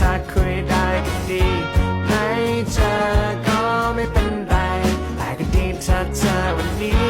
ถ้าคุยได้ก็ดีไม่เจอก็ไม่เป็นไรแต่ก็ดีถ้าเจอวันนี้